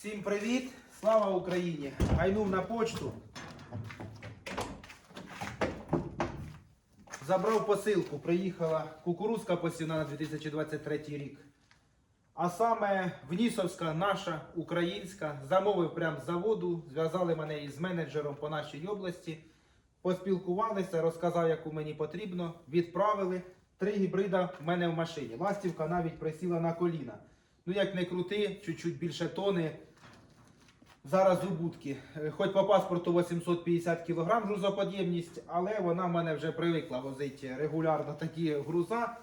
Всім привіт! Слава Україні! Гайнув на почту. Забрав посилку. Приїхала кукурузка посівна на 2023 рік. А саме Внісовська, наша українська, замовив прямо з заводу, зв'язали мене із менеджером по нашій області, поспілкувалися, розказав, яку мені потрібно, відправили. Три гібрида в мене в машині. Ластівка навіть присіла на коліна. Ну, як не крути, чуть-чуть більше тони. Зараз убутки. Е, Хоч по паспорту 850 кг грузоподємність, але вона в мене вже привикла возити регулярно такі груза.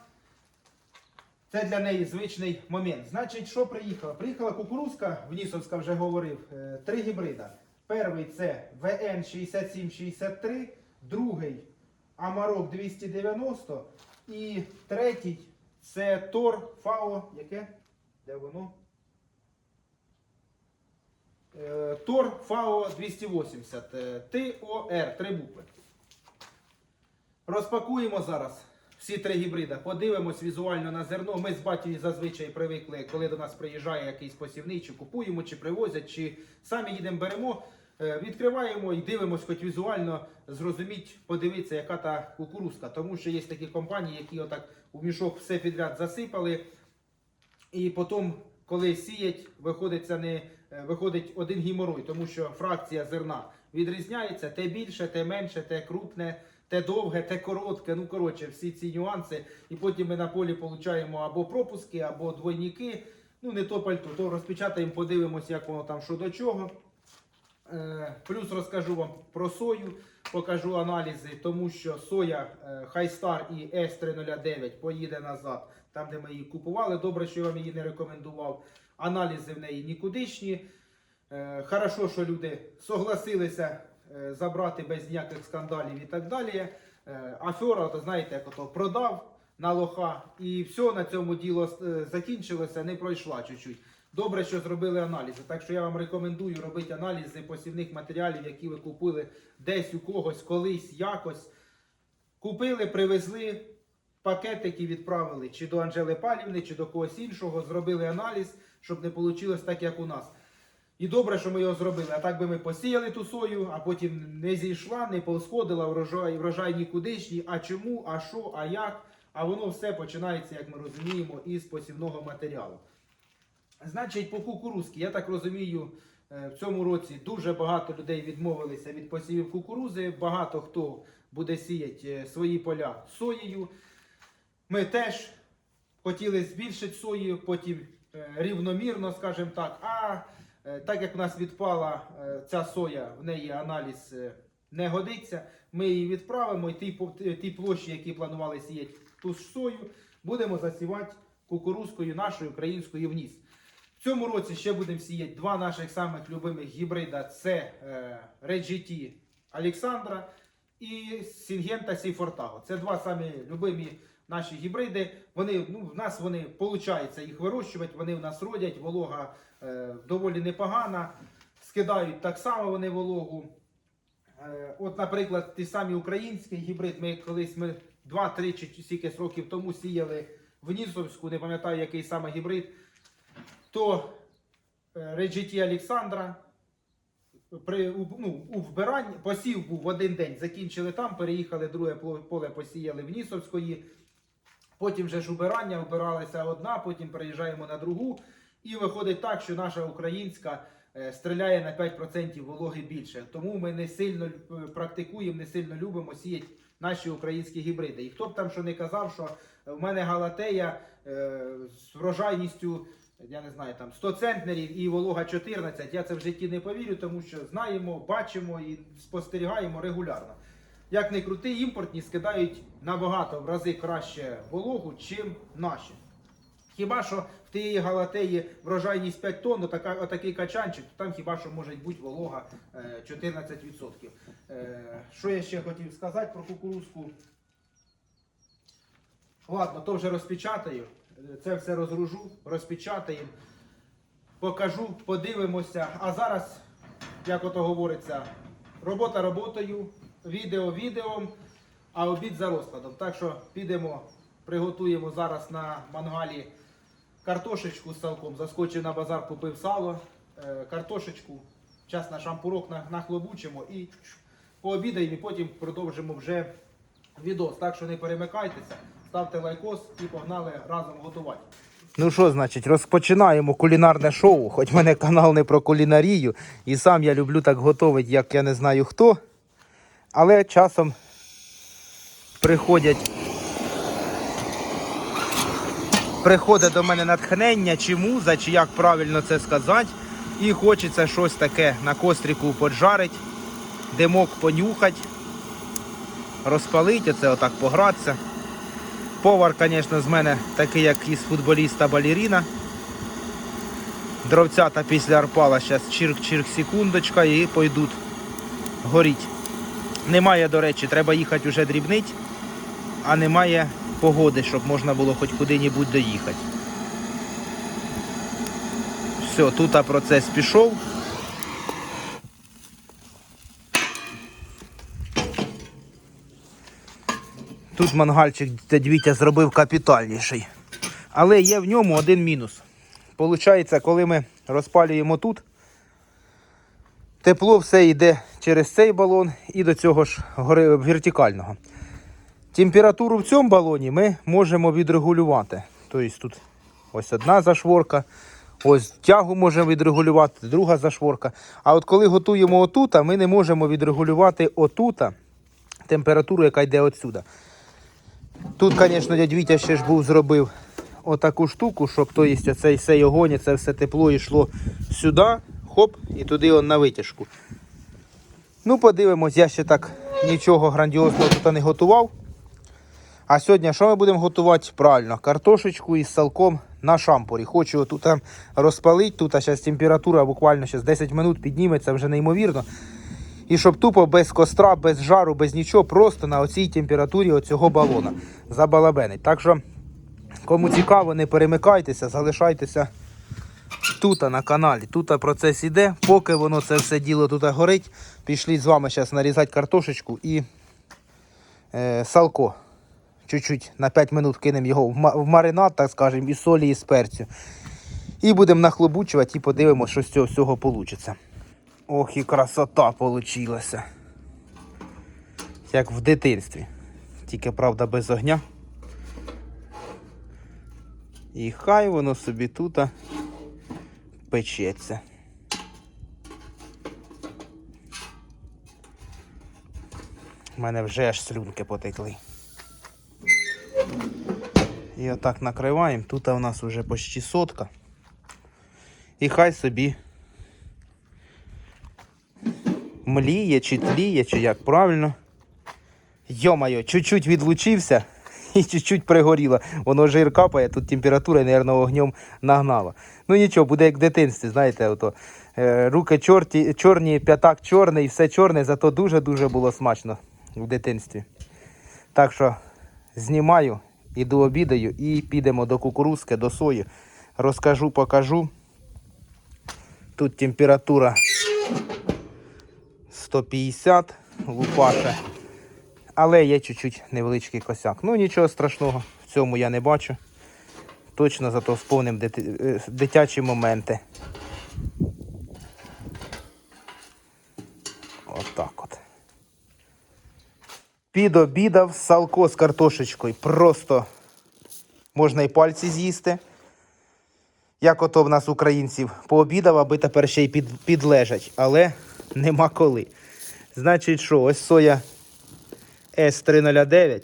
Це для неї звичний момент. Значить, що приїхала? Приїхала кукурузка, Внісовська вже говорив, е, три гібрида. Перший це ВН 6763, другий Амарок 290 і третій це Тор ФАО. Яке? Де воно? Е, Тор ФАО 280. е, ТОР, три букви. Розпакуємо зараз всі три гібрида, подивимось візуально на зерно. Ми з батьком зазвичай привикли, коли до нас приїжджає якийсь посівний, чи купуємо, чи привозять, чи самі їдемо беремо. Е, Відкриваємо і дивимось, хоч візуально зрозуміть, подивитися, яка та кукурузка. Тому що є такі компанії, які отак у мішок все підряд засипали. І потім, коли сіять, виходить, це не, виходить один геморой, тому що фракція зерна відрізняється, те більше, те менше, те крупне, те довге, те коротке. Ну, коротше, всі ці нюанси. І потім ми на полі получаємо або пропуски, або двойники. Ну, не то пальто, то розпечатаємо, подивимося, як воно там що до чого. Е, Плюс розкажу вам про сою, покажу аналізи, тому що соя е, Хайстар і С309 поїде назад, там де ми її купували. Добре, що я вам її не рекомендував. Аналізи в неї нікудишні. Е, Хорошо, що люди согласилися е, забрати без ніяких скандалів і так далі. Е, Афера, то знаєте, як ото продав на лоха, і все на цьому діло закінчилося, не пройшла чуть-чуть. Добре, що зробили аналізи. Так що я вам рекомендую робити аналізи посівних матеріалів, які ви купили десь у когось, колись, якось. Купили, привезли, пакетики відправили чи до Анжели Палівни, чи до когось іншого. Зробили аналіз, щоб не вийшло так, як у нас. І добре, що ми його зробили. А так би ми посіяли ту сою, а потім не зійшла, не посходила, врожай, врожай нікудишній. А чому, а що, а як? А воно все починається, як ми розуміємо, із посівного матеріалу. Значить, по кукурузці, я так розумію, е, в цьому році дуже багато людей відмовилися від посівів кукурузи. Багато хто буде сіяти е, свої поля соєю. Ми теж хотіли збільшити сою, потім рівномірно, скажімо так. А е, так як у нас відпала е, ця соя, в неї аналіз е, не годиться, ми її відправимо і ті, ті площі, які планували сіяти ту ж сою, будемо засівати кукурузкою нашою українською вніс. В цьому році ще будемо сіяти два наших самих любимих гібрида: це е, Red GT Олександра і Сінгента Сіфортаго. Це два самі любимі наші гібриди. Вони, ну, в нас вони виходить їх вирощувати, вони в нас родять, волога е, доволі непогана, скидають так само вони вологу. Е, От, наприклад, ті самі український гібрид, ми колись ми 2-3 чи стільки років тому сіяли в Нісовську, не пам'ятаю, який саме гібрид, то е, Реджеті Олександра при ну, у вбиранні посів був в один день, закінчили там, переїхали друге поле, посіяли в Нісовської. Потім вже ж убирання, вбиралася одна, потім переїжджаємо на другу. І виходить так, що наша українська е, стріляє на 5% вологи більше. Тому ми не сильно е, практикуємо, не сильно любимо сіяти наші українські гібриди. І хто б там що не казав, що в мене галатея е, з врожайністю, я не знаю, там 100 центнерів і волога 14, я це в житті не повірю, тому що знаємо, бачимо і спостерігаємо регулярно. Як не крути, імпортні скидають набагато в рази краще вологу, чим наші. Хіба що в тієї галатеї врожайність 5 тонн, отака, отакий качанчик, то там хіба що може бути волога е, 14%. Е, що я ще хотів сказати про кукурузку? Ладно, то вже розпечатаю. Е, Це все розгружу, розпечатаємо, покажу, подивимося. А зараз, як ото говориться, робота роботою, відео відео, а обід за розкладом. Так що підемо, приготуємо зараз на мангалі картошечку з салком. Заскочив на базар, купив сало. е, картошечку, час на шампурок нахлобучимо і пообідаємо, і потім продовжимо вже відос. Так що не перемикайтеся, ставте лайкос і погнали разом готувати. Ну що, значить, розпочинаємо кулінарне шоу. Хоч мене канал не про кулінарію, і сам я люблю так готувати, як я не знаю хто. Але часом приходять. Приходить до мене натхнення, чи муза, чи як правильно це сказати. І хочеться щось таке на костріку поджарить, димок понюхать, розпалить, оце отак погратися. Повар, звісно, з мене такий, як із футболіста балеріна. Дровцята після арпала зараз чирк-чирк секундочка і пойдуть горіть. Немає, до речі, треба їхати вже дрібнить, а немає погоди, щоб можна було хоч куди-небудь доїхати. Все, тут процес пішов. Тут мангальчик дядь зробив капітальніший. Але є в ньому один мінус. Получається, коли ми розпалюємо тут, тепло все йде через цей балон і до цього ж вертикального. Температуру в цьому балоні ми можемо відрегулювати. Тобто тут ось одна зашворка, ось тягу можемо відрегулювати, друга зашворка. А от коли готуємо отута, ми не можемо відрегулювати отута температуру, яка йде отсюда. Тут, звісно, дядь Вітя ще ж був зробив отаку штуку, щоб то є оцей огонь, це все тепло йшло сюди, хоп, і туди он на витяжку. Ну, подивимось, я ще так нічого грандіозного тут не готував. А сьогодні що ми будемо готувати? Правильно, картошечку із салком на шампурі. Хочу тут розпалити, тут зараз температура буквально зараз 10 минут підніметься вже неймовірно. І щоб тупо без костра, без жару, без нічого, просто на оцій температурі оцього балона забалабенить. Так що, кому цікаво, не перемикайтеся, залишайтеся тут на каналі. Тут процес іде. Поки воно це все діло тут горить, пішли з вами зараз нарізати картошечку і е, салко. Чуть-чуть на 5 минут кинемо його в маринад, так скажемо, із солі, і з перцю. І будемо нахлобучувати і подивимося, що з цього всього вийде. Ох, і красота получилася. Як в дитинстві. Тільки, правда, без огня. І хай воно собі тут печеться. У мене вже аж слюнки потекли. І отак накриваємо. Тут у нас вже почти сотка. І хай собі мліє, чи тліє, чи як правильно. Йо-моє, чуть-чуть відлучився і чуть-чуть пригоріло. Воно жир капає, тут температура, мабуть, огнем нагнала. Ну нічого, буде як в дитинстві, знаєте, ото, е, руки чорті, чорні, п'ятак чорний, все чорне, зато дуже-дуже було смачно в дитинстві. Так що знімаю, іду обідаю і підемо до кукурузки, до сої. Розкажу, покажу. Тут температура 150 лупаша. Але є чуть-чуть невеличкий косяк. Ну нічого страшного, в цьому я не бачу. Точно зато сповним е, дитячі моменти. Отак от. Підобідав салко з картошечкою. Просто можна і пальці з'їсти. Як ото в нас українців пообідав, аби тепер ще й під, підлежать, але нема коли. Значить, що, ось соя С309.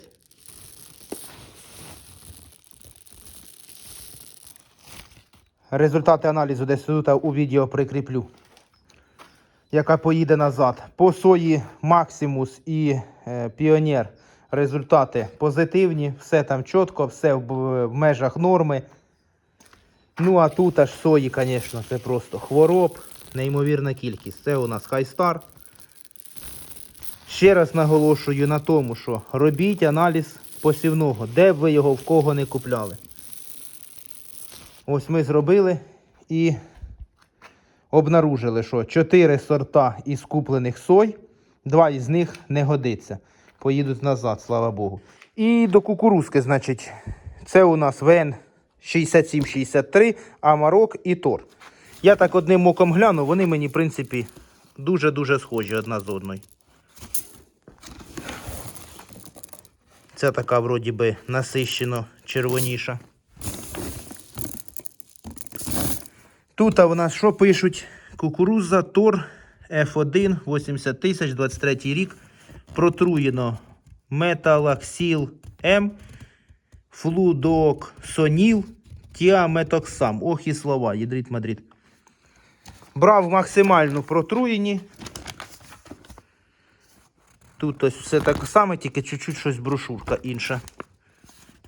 Результати аналізу десь тут у відео прикріплю. Яка поїде назад. По сої Максимус і е, Піонер результати позитивні, все там чітко, все в, в межах норми. Ну, а тут аж сої, звісно, це просто хвороб, неймовірна кількість. Це у нас хайстар. Ще раз наголошую на тому, що робіть аналіз посівного, де б ви його в кого не купляли. Ось ми зробили і обнаружили, що 4 сорта із куплених сой, два із них не годиться. Поїдуть назад, слава Богу. І до кукурузки, значить, це у нас ВН 6763, Амарок і Тор. Я так одним оком гляну, вони мені, в принципі, дуже-дуже схожі одна з одною. Це така, вроді би, насищено червоніша. Тут в нас що пишуть? Кукуруза Тор F1 80 тисяч 23 рік. Протруєно металаксіл М, флудоксоніл, тіаметоксам. Ох і слова, ядрить Мадрид. Брав максимально протруєні. Тут ось все так саме, тільки чуть-чуть щось брошурка інша.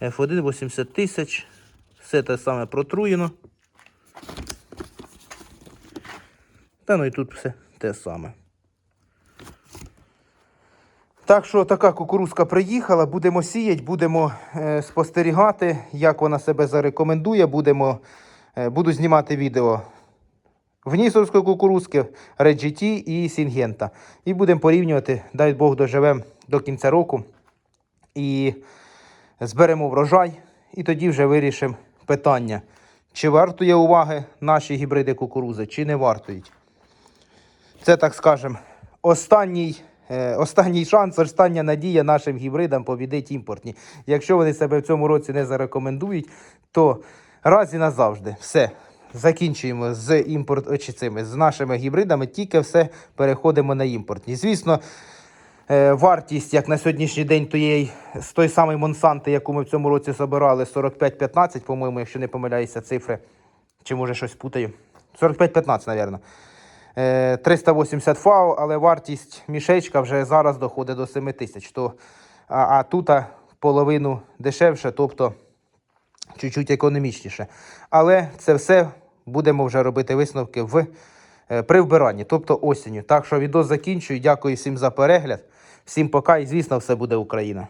F1 80 тисяч. Все те саме протруєно. Та ну і тут все те саме. Так що така кукурузка приїхала, будемо сіяти, будемо е, спостерігати, як вона себе зарекомендує. Будемо, е, буду знімати відео внісовської кукурузки, Red і Сінгента. І будемо порівнювати, дай Бог доживемо до кінця року. І зберемо врожай, і тоді вже вирішимо питання, чи вартує уваги наші гібриди кукурузи, чи не вартують. Це, так скажемо, останній, е, останній шанс, остання надія нашим гібридам побідити імпортні. Якщо вони себе в цьому році не зарекомендують, то раз і назавжди все. Закінчуємо з імпорт о, цими, з нашими гібридами, тільки все переходимо на імпортні. Звісно, е, вартість, як на сьогоднішній день, тієї, з той самий Монсанти, яку ми в цьому році збирали, 45-15, по-моєму, якщо не помиляюся, цифри, чи може щось путаю. 45-15, мабуть. Е, 380 фау, але вартість мішечка вже зараз доходить до 7 тисяч. То, а, а тут половину дешевше, тобто чуть-чуть економічніше. Але це все будемо вже робити висновки в, привбиранні, при вбиранні, тобто осінню. Так що відео закінчую. Дякую всім за перегляд. Всім пока і звісно, все буде Україна.